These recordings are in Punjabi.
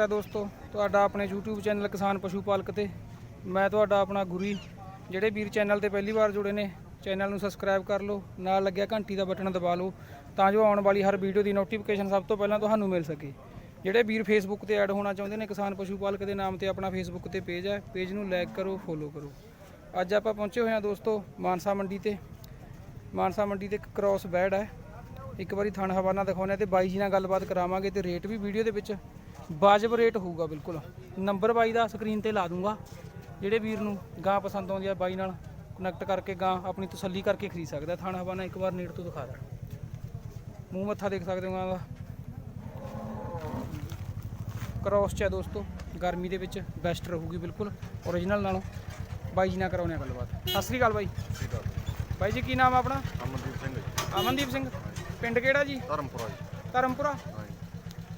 ਹੈ ਦੋਸਤੋ, ਤੁਹਾਡਾ ਆਪਣੇ YouTube ਚੈਨਲ ਕਿਸਾਨ ਪਸ਼ੂ ਪਾਲਕ ਤੇ। ਮੈਂ ਤੁਹਾਡਾ ਆਪਣਾ ਗੁਰੀ, ਜਿਹੜੇ ਵੀਰ ਚੈਨਲ ਤੇ ਪਹਿਲੀ ਵਾਰ ਜੁੜੇ ਨੇ, ਚੈਨਲ ਨੂੰ ਸਬਸਕ੍ਰਾਈਬ ਕਰ ਲਓ, ਨਾਲ ਲੱਗਿਆ ਘੰਟੀ ਦਾ ਬਟਨ ਦਬਾ ਲਓ, ਤਾਂ ਜੋ ਆਉਣ ਵਾਲੀ ਹਰ ਵੀਡੀਓ ਦੀ ਨੋਟੀਫਿਕੇਸ਼ਨ ਸਭ ਤੋਂ ਪਹਿਲਾਂ ਤੁਹਾਨੂੰ ਮਿਲ ਸਕੇ। ਜਿਹੜੇ ਵੀਰ ਫੇਸਬੁੱਕ ਤੇ ਐਡ ਹੋਣਾ ਚਾਹੁੰਦੇ ਨੇ ਕਿਸਾਨ ਪਸ਼ੂ ਪਾਲਕ ਦੇ ਨਾਮ ਤੇ ਆਪਣਾ ਫੇਸਬੁੱਕ ਤੇ ਪੇਜ ਹੈ ਪੇਜ ਨੂੰ ਲਾਈਕ ਕਰੋ ਫੋਲੋ ਕਰੋ। ਅੱਜ ਆਪਾਂ ਪਹੁੰਚੇ ਹੋਏ ਹਾਂ ਦੋਸਤੋ, ਮਾਨਸਾ ਮੰਡੀ ਤੇ। ਮਾਨਸਾ ਮੰਡੀ ਤੇ ਇੱਕ ਕ੍ਰਾਸ ਬੈਡ ਹੈ। ਇੱਕ ਵਾਰੀ ਥਣ ਹਵਾਨਾ ਦਿਖਾਉਂਦੇ ਤੇ ਬਾਈ ਜੀ ਨਾਲ ਗੱਲਬਾਤ ਕਰਾਵਾਂਗੇ ਤੇ ਰੇਟ ਵੀ ਵੀਡੀਓ ਦੇ ਵਿੱਚ। ਵਾਜਬ ਰੇਟ ਹੋਊਗਾ ਬਿਲਕੁਲ। ਨੰਬਰ ਬਾਈ ਦਾ ਸਕਰੀਨ ਤੇ ਲਾ ਦੂੰਗਾ। ਜਿਹੜੇ ਵੀਰ ਨੂੰ ਗਾਂ ਪਸੰਦ ਆਉਂਦੀ ਆ ਬਾਈ ਨਾਲ ਕਨੈਕਟ ਕਰਕੇ ਗਾਂ ਆਪਣੀ ਤਸੱਲੀ ਕਰਕੇ ਖਰੀਦ ਸਕਦਾ ਥਣ ਹਵਾਨਾ ਇੱਕ ਵਾਰ ਨੇੜ ਤੋਂ ਦਿਖਾ ਦਾਂ ਮੂੰਹ ਮੱਥਾ ਦੇਖ ਸਕਦੇ ਹੋ ਗਾਂ ਦਾ। ਕ੍ਰਾਸ ਚ ਹੈ ਦੋਸਤੋ ਗਰਮੀ ਦੇ ਵਿੱਚ ਬੈਸਟ ਰਹੂਗੀ ਬਿਲਕੁਲ। ਓਰੀਜਨਲ ਨਾਲੋਂ। ਬਾਈ ਜੀ ਨਾਲ ਕਰਾਉਂਦੇ ਆ ਗੱਲਬਾਤ। ਸਤਿ ਸ੍ਰੀ ਅਕਾਲ ਬਾਈ। ਬਾਈ ਜੀ ਕੀ ਨਾਮ ਆ ਆਪਣਾ? ਅਮਨਦੀਪ ਸਿੰਘ ਅਮਨਦੀਪ ਸਿੰਘ। ਪਿੰਡ ਕਿਹੜਾ ਜੀ? ਧਰਮਪੁਰਾ ਜੀ। ਧਰਮਪੁਰਾ?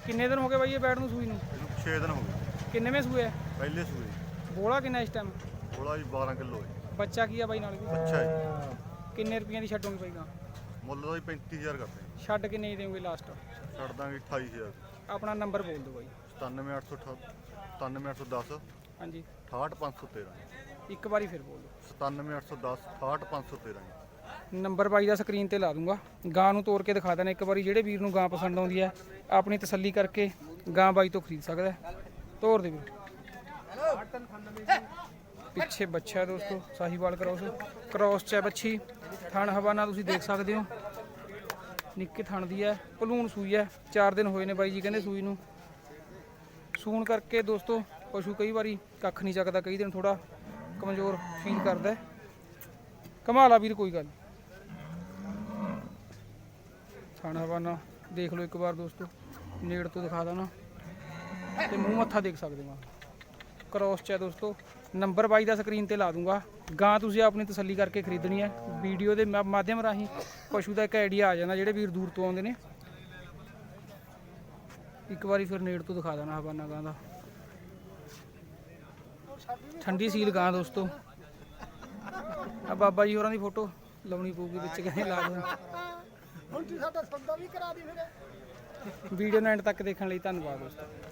ਕਿੰਨੇ ਦਿਨ ਹੋ ਗਏ ਬਾਈ ਇਹ ਬੈਡ ਨੂੰ ਸੂਈ ਨੂੰ? ਇਹਨੂੰ 6 ਦਿਨ ਹੋ ਗਏ। ਕਿੰਨੇਵੇਂ ਸੂਏ ਹੈ ਪਹਿਲੇ ਸੂਏ। ਬੋਲਾ ਕਿੰਨਾ ਇਸ ਟਾਈਮ ਥੋੜਾ ਜੀ 12 ਕਿਲੋ ਹੈ। ਬੱਚਾ ਕੀ ਆ ਬਾਈ ਨਾਲ? ਵੀ ਅੱਛਾ ਜੀ ਕਿੰਨੇ ਰੁਪਈਆਂ ਦੀ ਛੱਡੋਗੇ ਬਾਈ ਗਾਂ ਮੁੱਲ ਦਾ ਜੀ 35000 ਕਰਦੇ ਜੀ ਛੱਡ ਕੇ ਨਹੀਂ ਦੇਵੋਗੇ ਲਾਸਟ ਛੱਡ ਦਾਂਗੇ 28000 ਆਪਣਾ ਨੰਬਰ ਬੋਲ ਦਿਓ ਬਾਈ। 97810 97810 ਹਾਂਜੀ। 68513 ਇੱਕ ਵਾਰੀ ਫਿਰ ਬੋਲ ਦਿਓ। 97810 68513 ਜੀ। ਨੰਬਰ ਬਾਈ ਦਾ ਸਕਰੀਨ ਤੇ ਲਾ ਦੂੰਗਾ। ਗਾਂ ਨੂੰ ਤੋੜ ਕੇ ਦਿਖਾ ਦੇਣਾ। ਇੱਕ ਵਾਰੀ ਜਿਹੜੇ ਵੀਰ ਨੂੰ ਗਾਂ ਪਸੰਦ ਆਉਂਦੀ ਹੈ, ਆਪਣੀ ਤਸੱਲੀ ਕਰਕੇ ਗਾਂ ਬਾਈ ਤੋਂ ਖਰੀਦ ਸਕਦਾ ਹੈ। ਤੋੜ ਦੇ ਵੀਰ। ਪਿੱਛੇ ਬੱਚਾ ਦੋਸਤੋ, ਸਾਹੀਵਾਲ ਕ੍ਰੋਸ। ਕ੍ਰੋਸ ਚ ਹੈ ਬੱਚੀ ਥਣ ਹਵਾਨਾ ਤੁਸੀਂ ਦੇਖ ਸਕਦੇ ਹੋ। ਨਿੱਕੇ ਥਣ ਦੀ ਹੈ, ਭਲੂਣ ਸੂਈ ਹੈ। 4 ਦਿਨ ਹੋਏ ਨੇ ਬਾਈ ਜੀ ਕਹਿੰਦੇ ਸੂਈ ਨੂੰ। ਸੂਣ ਕਰਕੇ ਦੋਸਤੋ, ਪਸ਼ੂ ਕਈ ਵਾਰੀ ਕੱਖ ਨਹੀਂ ਚੱਕਦਾ, ਕਈ ਦਿਨ ਥੋੜਾ ਕਮਜ਼ੋਰ ਫੀਲ ਕਰਦਾ ਹੈ। ਕਮਾਲਾ ਵੀਰ, ਕੋਈ ਗੱਲ ਥਾਣਾ ਹਵਾਨਾ ਦੇਖ ਲਓ ਇੱਕ ਵਾਰ ਦੋਸਤੋ, ਨੇੜ ਤੋਂ ਦਿਖਾ ਦਾਂ ਨਾ। ਤੇ ਮੂੰਹ ਮੱਥਾ ਦੇਖ ਸਕਦੇ ਹੋ। ਕ੍ਰੋਸ ਚ ਹੈ ਦੋਸਤੋ ਨੰਬਰ 22 ਦਾ ਸਕਰੀਨ ਤੇ ਲਾ ਦੂੰਗਾ। ਗਾਂ ਤੁਸੀਂ ਆਪਣੀ ਤਸੱਲੀ ਕਰਕੇ ਖਰੀਦਣੀ ਹੈ। ਵੀਡੀਓ ਦੇ ਮਾਧਿਅਮ ਰਾਹੀਂ ਪਸ਼ੂ ਦਾ ਇੱਕ ਆਈਡੀਆ ਆ ਜਾਂਦਾ, ਜਿਹੜੇ ਵੀਰ ਦੂਰ ਤੋਂ ਆਉਂਦੇ ਨੇ। ਇੱਕ ਵਾਰੀ ਫਿਰ ਨੇੜ ਤੋਂ ਦਿਖਾ ਦੇਣਾ ਹਵਾਨਾ ਗਾਂ ਦਾ। ਠੰਡੀ ਸੀਲ ਗਾਂ ਦੋਸਤੋ। ਆ ਬਾਬਾ ਜੀ ਹੋਰਾਂ ਦੀ ਫੋਟੋ ਲਾਉਣੀ ਪਊਗੀ ਵਿੱਚ, ਕਹਿੰਦੇ ਲਾ ਦੋ ਹੁਣ ਤੂੰ ਸਾਡਾ ਸੌਦਾ ਵੀ ਕਰਾ ਦੀ ਫਿਰ। ਵੀਡੀਓ ਨੂੰ ਐਂਡ ਤੱਕ ਦੇਖਣ ਲਈ ਧੰਨਵਾਦ ਦੋਸਤੋ।